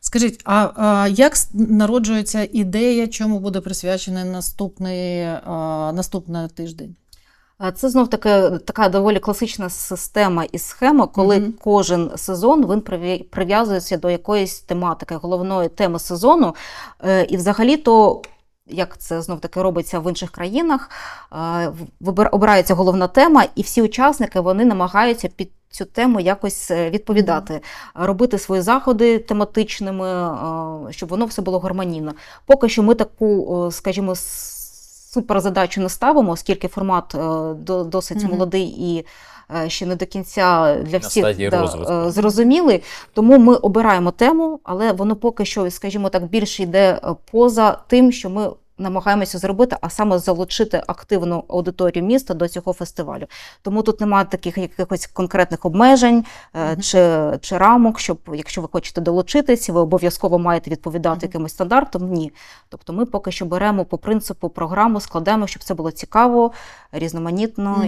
Скажіть, а, а як народжується ідея, чому буде присвячений наступний, а, наступний тиждень? Це знов таки така доволі класична система і схема, коли Мгм. кожен сезон він прив'язується до якоїсь тематики, головної теми сезону. Е, І взагалі-то. Як це знов таки робиться в інших країнах, е, обирається головна тема, і всі учасники вони намагаються під цю тему якось е, відповідати, робити свої заходи тематичними, е, щоб воно все було гармонійно. Поки що ми таку, е, скажімо, суперзадачу не ставимо, оскільки формат е, до- досить молодий і ще не до кінця для всіх е, зрозумілий. Тому ми обираємо тему, але воно поки що, скажімо так, більше йде поза тим, що ми. Намагаємося зробити, а саме залучити активну аудиторію міста до цього фестивалю. Тому тут немає таких якихось конкретних обмежень mm -hmm. чи, чи рамок, щоб якщо ви хочете долучитись, ви обов'язково маєте відповідати Мгм. якимось стандартам. Ні. Тобто ми поки що беремо по принципу програму, складаємо, щоб це було цікаво, різноманітно